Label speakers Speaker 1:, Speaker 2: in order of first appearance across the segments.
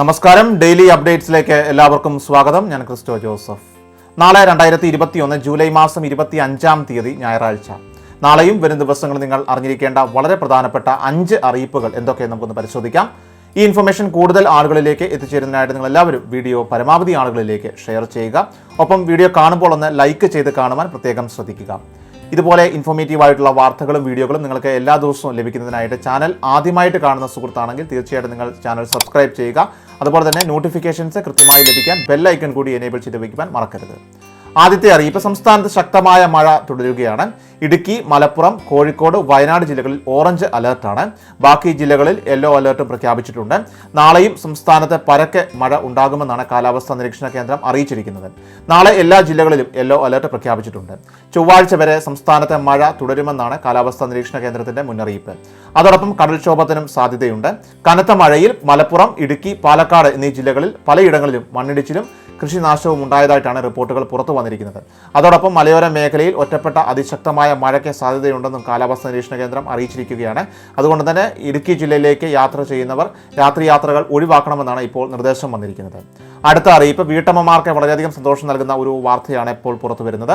Speaker 1: നമസ്കാരം. ഡെയിലി അപ്ഡേറ്റ്സിലേക്ക് എല്ലാവർക്കും സ്വാഗതം. ഞാൻ ക്രിസ്റ്റോ ജോസഫ്. നാളെ രണ്ടായിരത്തി ഇരുപത്തി ഒന്ന് ജൂലൈ മാസം ഇരുപത്തി അഞ്ചാം തീയതി ഞായറാഴ്ച. നാളെയും വരും ദിവസങ്ങളിൽ നിങ്ങൾ അറിഞ്ഞിരിക്കേണ്ട വളരെ പ്രധാനപ്പെട്ട അഞ്ച് അറിയിപ്പുകൾ എന്തൊക്കെ നമുക്കൊന്ന് പരിശോധിക്കാം. ഈ ഇൻഫർമേഷൻ കൂടുതൽ ആളുകളിലേക്ക് എത്തിച്ചേരുന്നതിനായിട്ട് നിങ്ങൾ എല്ലാവരും വീഡിയോ പരമാവധി ആളുകളിലേക്ക് ഷെയർ ചെയ്യുക. ഒപ്പം വീഡിയോ കാണുമ്പോൾ ഒന്ന് ലൈക്ക് ചെയ്ത് കാണുവാൻ പ്രത്യേകം ശ്രദ്ധിക്കുക. ഇതുപോലെ ഇൻഫോർമേറ്റീവ് ആയിട്ടുള്ള വാർത്തകളും വീഡിയോകളും നിങ്ങൾക്ക് എല്ലാ ദിവസവും ലഭിക്കുന്നതിനായിട്ട് ചാനൽ ആദ്യമായിട്ട് കാണുന്ന സുഹൃത്താണെങ്കിൽ തീർച്ചയായിട്ടും നിങ്ങൾ ചാനൽ സബ്സ്ക്രൈബ് ചെയ്യുക. അതുപോലെ തന്നെ നോട്ടിഫിക്കേഷൻസ് കൃത്യമായി ലഭിക്കാൻ ബെൽ ഐക്കൺ കൂടി എനേബിൾ ചെയ്ത് വയ്ക്കുവാൻ മറക്കരുത്. ആദ്യത്തെ അറിയിപ്പ് സംസ്ഥാനത്ത് ശക്തമായ മഴ തുടരുകയാണ്. ഇടുക്കി മലപ്പുറം കോഴിക്കോട് വയനാട് ജില്ലകളിൽ ഓറഞ്ച് അലർട്ടാണ്. ബാക്കി ജില്ലകളിൽ യെല്ലോ അലർട്ടും പ്രഖ്യാപിച്ചിട്ടുണ്ട്. നാളെയും സംസ്ഥാനത്ത് പരക്കെ മഴ ഉണ്ടാകുമെന്നാണ് കാലാവസ്ഥാ നിരീക്ഷണ കേന്ദ്രം അറിയിച്ചിരിക്കുന്നത്. നാളെ എല്ലാ ജില്ലകളിലും യെല്ലോ അലർട്ട് പ്രഖ്യാപിച്ചിട്ടുണ്ട്. ചൊവ്വാഴ്ച വരെ സംസ്ഥാനത്തെ മഴ തുടരുമെന്നാണ് കാലാവസ്ഥാ നിരീക്ഷണ കേന്ദ്രത്തിന്റെ മുന്നറിയിപ്പ്. അതോടൊപ്പം കടൽക്ഷോഭത്തിനും സാധ്യതയുണ്ട്. കനത്ത മഴയിൽ മലപ്പുറം ഇടുക്കി പാലക്കാട് എന്നീ ജില്ലകളിൽ പലയിടങ്ങളിലും മണ്ണിടിച്ചിലും കൃഷിനാശവും ഉണ്ടായതായിട്ടാണ് റിപ്പോർട്ടുകൾ പുറത്തു വന്നിരിക്കുന്നത് അതോടൊപ്പം മലയോര മേഖലയിൽ ഒറ്റപ്പെട്ട അതിശക്തമായ മഴയ്ക്ക് സാധ്യതയുണ്ടെന്നും കാലാവസ്ഥാ നിരീക്ഷണ കേന്ദ്രം അറിയിച്ചിരിക്കുകയാണ്. അതുകൊണ്ട് തന്നെ ഇടുക്കി ജില്ലയിലേക്ക് യാത്ര ചെയ്യുന്നവർ രാത്രി യാത്രകൾ ഒഴിവാക്കണമെന്നാണ് ഇപ്പോൾ നിർദ്ദേശം വന്നിരിക്കുന്നത്. അടുത്ത അറിയിപ്പ് വീട്ടമ്മമാർക്ക് വളരെയധികം സന്തോഷം നൽകുന്ന ഒരു വാർത്തയാണ് ഇപ്പോൾ പുറത്തു വരുന്നത്.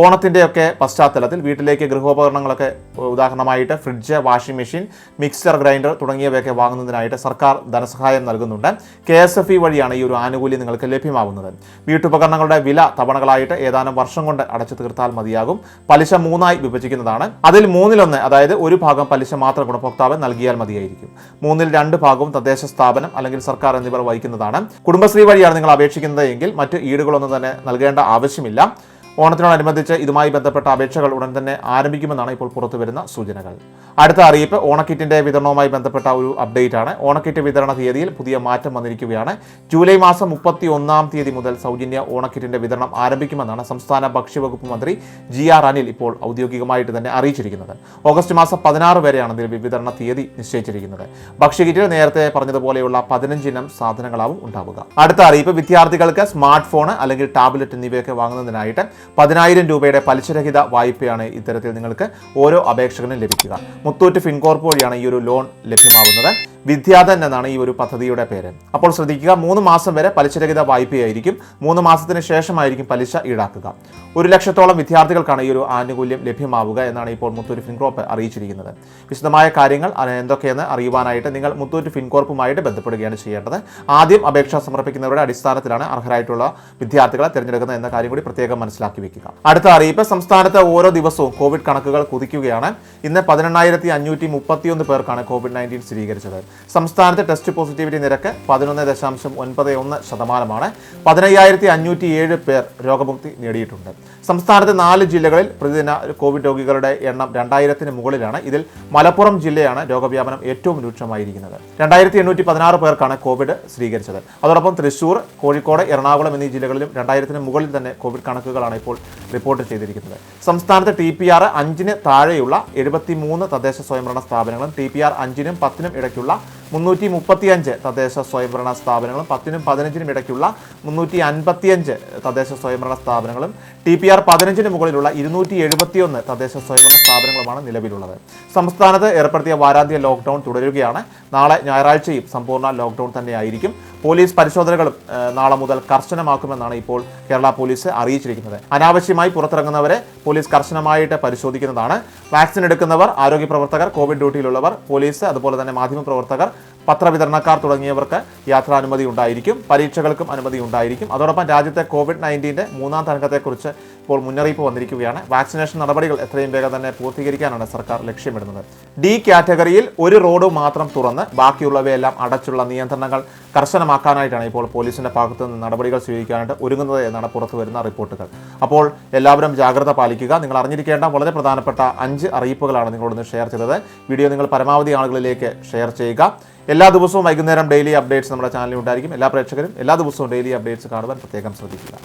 Speaker 1: ഓണത്തിന്റെയൊക്കെ പശ്ചാത്തലത്തിൽ വീട്ടിലേക്ക് ഗൃഹോപകരണങ്ങളൊക്കെ ഉദാഹരണമായിട്ട് fridge washing machine mixer grinder തുടങ്ങിയവയൊക്കെ വാങ്ങുന്നതിനായിട്ട് സർക്കാർ ധനസഹായം നൽകുന്നുണ്ട്. കെ എസ് എഫ് ഇ വഴിയാണ് ഈ ഒരു ആനുകൂല്യം നിങ്ങൾക്ക് ലഭ്യമാകുന്നത്. വീട്ടുപകരണങ്ങളുടെ വില തവണകളായിട്ട് ഏതാനും വർഷം കൊണ്ട് അടച്ചു തീർത്താൽ മതിയാകും. പലിശ മൂന്നായി വിഭജിക്കുന്നതാണ്. അതിൽ മൂന്നിലൊന്ന് അതായത് ഒരു ഭാഗം പലിശ മാത്രം ഗുണഭോക്താവ് നൽകിയാൽ മതിയായിരിക്കും. മൂന്നിൽ രണ്ട് ഭാഗവും തദ്ദേശ സ്ഥാപനം അല്ലെങ്കിൽ സർക്കാർ എന്നിവർ വഹിക്കുന്നതാണ്. കുടുംബശ്രീ വഴിയാണ് നിങ്ങൾ അപേക്ഷിക്കുന്നത് എങ്കിൽ മറ്റ് ഈടുകളൊന്നും തന്നെ നൽകേണ്ട ആവശ്യമില്ല. ഓണത്തിനോടനുബന്ധിച്ച് ഇതുമായി ബന്ധപ്പെട്ട അപേക്ഷകൾ ഉടൻ തന്നെ ആരംഭിക്കുമെന്നാണ് ഇപ്പോൾ പുറത്തുവരുന്ന സൂചനകൾ. അടുത്ത അറിയിപ്പ് ഓണക്കിറ്റിന്റെ വിതരണവുമായി ബന്ധപ്പെട്ട ഒരു അപ്ഡേറ്റ് ആണ് ഓണക്കിറ്റ് വിതരണ തീയതിയിൽ പുതിയ മാറ്റം വന്നിരിക്കുകയാണ്. ജൂലൈ മാസം മുപ്പത്തി ഒന്നാം തീയതി മുതൽ സൗജന്യ ഓണക്കിറ്റിന്റെ വിതരണം ആരംഭിക്കുമെന്നാണ് സംസ്ഥാന ഭക്ഷ്യവകുപ്പ് മന്ത്രി ജി ആർ അനിൽ ഇപ്പോൾ ഔദ്യോഗികമായിട്ട് തന്നെ അറിയിച്ചിരിക്കുന്നത്. ഓഗസ്റ്റ് മാസം പതിനാറ് വരെയാണ് ഇതിൽ വിതരണ തീയതി നിശ്ചയിച്ചിരിക്കുന്നത്. ഭക്ഷ്യകിറ്റിൽ നേരത്തെ പറഞ്ഞതുപോലെയുള്ള പതിനഞ്ചിനം സാധനങ്ങളാവും ഉണ്ടാവുക. അടുത്ത അറിയിപ്പ് വിദ്യാർത്ഥികൾക്ക് സ്മാർട്ട് ഫോൺ അല്ലെങ്കിൽ ടാബ്ലറ്റ് എന്നിവയൊക്കെ വാങ്ങുന്നതിനായിട്ട് പതിനായിരം രൂപയുടെ പലിശരഹിത വായ്പയാണ് ഇത്തരത്തിൽ നിങ്ങൾക്ക് ഓരോ അപേക്ഷകനും ലഭിക്കുക. മുത്തൂറ്റ് ഫിൻകോർപ്പ് വഴിയാണ് ഈ ഒരു ലോൺ ലഭ്യമാകുന്നത് വിദ്യാധൻ എന്നാണ് ഈ ഒരു പദ്ധതിയുടെ പേര്. അപ്പോൾ ശ്രദ്ധിക്കുക മൂന്ന് മാസം വരെ പലിശരഹിത വായ്പയായിരിക്കും. മൂന്ന് മാസത്തിന് ശേഷമായിരിക്കും പലിശ ഈടാക്കുക. ഒരു ലക്ഷത്തോളം വിദ്യാർത്ഥികൾക്കാണ് ഈ ഒരു ആനുകൂല്യം ലഭ്യമാവുക എന്നാണ് ഇപ്പോൾ മുത്തൂറ്റ് ഫിൻകോർപ്പ് അറിയിച്ചിരിക്കുന്നത്. വിശദമായ കാര്യങ്ങൾ എന്തൊക്കെയെന്ന് അറിയുവാനായിട്ട് നിങ്ങൾ മുത്തൂറ്റ് ഫിൻകോർപ്പുമായിട്ട് ബന്ധപ്പെടുകയാണ് ചെയ്യേണ്ടത്. ആദ്യം അപേക്ഷ സമർപ്പിക്കുന്നവരുടെ അടിസ്ഥാനത്തിലാണ് അർഹരായിട്ടുള്ള വിദ്യാർത്ഥികളെ തിരഞ്ഞെടുക്കുന്നത് എന്ന കാര്യം കൂടി പ്രത്യേകം മനസ്സിലാക്കി വെക്കുക. അടുത്ത അറിയിപ്പ് സംസ്ഥാനത്ത് ഓരോ ദിവസവും കോവിഡ് കണക്കുകൾ കുതിക്കുകയാണ്. ഇന്ന് പതിനെണ്ണായിരത്തി അഞ്ഞൂറ്റി മുപ്പത്തിയൊന്ന് പേർക്കാണ് കോവിഡ് നയന്റീൻ സ്ഥിരീകരിച്ചത്. സംസ്ഥാനത്തെ ടെസ്റ്റ് പോസിറ്റിവിറ്റി നിരക്ക് പതിനൊന്ന് ദശാംശം ഒൻപത് ഒന്ന് ശതമാനമാണ്. പതിനയ്യായിരത്തി അഞ്ഞൂറ്റി ഏഴ് പേർ രോഗമുക്തി നേടിയിട്ടുണ്ട്. സംസ്ഥാനത്തെ നാല് ജില്ലകളിൽ പ്രതിദിന കോവിഡ് രോഗികളുടെ എണ്ണം രണ്ടായിരത്തിന് മുകളിലാണ്. ഇതിൽ മലപ്പുറം ജില്ലയാണ് രോഗവ്യാപനം ഏറ്റവും രൂക്ഷമായിരിക്കുന്നത്. രണ്ടായിരത്തി എണ്ണൂറ്റി പതിനാറ് പേർക്കാണ് കോവിഡ് സ്ഥിരീകരിച്ചത്. അതോടൊപ്പം തൃശൂർ കോഴിക്കോട് എറണാകുളം എന്നീ ജില്ലകളിലും രണ്ടായിരത്തിന് മുകളിൽ തന്നെ കോവിഡ് കണക്കുകളാണ് ഇപ്പോൾ റിപ്പോർട്ട് ചെയ്തിരിക്കുന്നത്. സംസ്ഥാനത്ത് ടി പി ആർ അഞ്ചിന് താഴെയുള്ള എഴുപത്തി മൂന്ന് തദ്ദേശ സ്വയംഭരണ സ്ഥാപനങ്ങളും ടി പി ആർ അഞ്ചിനും പത്തിനും ഇടയ്ക്കുള്ള മുന്നൂറ്റി മുപ്പത്തിയഞ്ച് തദ്ദേശ സ്വയംഭരണ സ്ഥാപനങ്ങളും പത്തിനും പതിനഞ്ചിനും ഇടയ്ക്കുള്ള മുന്നൂറ്റി അൻപത്തിയഞ്ച് തദ്ദേശ സ്വയംഭരണ സ്ഥാപനങ്ങളും ടി പി ആർ പതിനഞ്ചിന് മുകളിലുള്ള ഇരുന്നൂറ്റി എഴുപത്തിയൊന്ന് തദ്ദേശ സ്വയംഭരണ സ്ഥാപനങ്ങളുമാണ് നിലവിലുള്ളത്. സംസ്ഥാനത്ത് ഏർപ്പെടുത്തിയ വാരാന്ത്യ ലോക്ക്ഡൌൺ തുടരുകയാണ്. നാളെ ഞായറാഴ്ചയും സമ്പൂർണ ലോക്ക്ഡൌൺ തന്നെയായിരിക്കും. പോലീസ് പരിശോധനകളും നാളെ മുതൽ കർശനമാക്കുമെന്നാണ് ഇപ്പോൾ കേരള പോലീസ് അറിയിച്ചിരിക്കുന്നത്. അനാവശ്യമായി പുറത്തിറങ്ങുന്നവരെ പോലീസ് കർശനമായിട്ട് പരിശോധിക്കുന്നതാണ്. വാക്സിൻ എടുക്കുന്നവർ ആരോഗ്യ പ്രവർത്തകർ കോവിഡ് ഡ്യൂട്ടിയിലുള്ളവർ പോലീസ് അതുപോലെ തന്നെ മാധ്യമപ്രവർത്തകർ പത്രവിതരണക്കാർ തുടങ്ങിയവർക്ക് യാത്രാനുമതി ഉണ്ടായിരിക്കും പരീക്ഷകൾക്കും അനുമതി ഉണ്ടായിരിക്കും. അതോടൊപ്പം രാജ്യത്തെ കോവിഡ് നയന്റീന്റെ മൂന്നാം തരംഗത്തെക്കുറിച്ച് ഇപ്പോൾ മുന്നറിയിപ്പ് വന്നിരിക്കുകയാണ്. വാക്സിനേഷൻ നടപടികൾ എത്രയും വേഗം തന്നെ പൂർത്തീകരിക്കാനാണ് സർക്കാർ ലക്ഷ്യമിടുന്നത്. ഡി കാറ്റഗറിയിൽ ഒരു റോഡ് മാത്രം തുറന്ന് ബാക്കിയുള്ളവയെല്ലാം അടച്ചുള്ള നിയന്ത്രണങ്ങൾ കർശനമാക്കാനായിട്ടാണ് ഇപ്പോൾ പോലീസിന്റെ ഭാഗത്തു നിന്ന് നടപടികൾ സ്വീകരിക്കാനായിട്ട് ഒരുങ്ങുന്നത് എന്നാണ് പുറത്തു വരുന്ന റിപ്പോർട്ടുകൾ. അപ്പോൾ എല്ലാവരും ജാഗ്രത പാലിക്കുക. നിങ്ങൾ അറിഞ്ഞിരിക്കേണ്ട വളരെ പ്രധാനപ്പെട്ട അഞ്ച് അറിയിപ്പുകളാണ് നിങ്ങളോട് ഷെയർ ചെയ്തത്. വീഡിയോ നിങ്ങൾ പരമാവധി ആളുകളിലേക്ക് ഷെയർ ചെയ്യുക. എല്ലാ ദിവസവും വൈകുന്നേരം ഡെയിലി അപ്ഡേറ്റ്സ് നമ്മുടെ ചാനലിൽ ഉണ്ടായിരിക്കും. എല്ലാ പ്രേക്ഷകരും എല്ലാ ദിവസവും ഡെയിലി അപ്ഡേറ്റ്സ് കാണുവാൻ പ്രത്യേകം ശ്രദ്ധിക്കുക.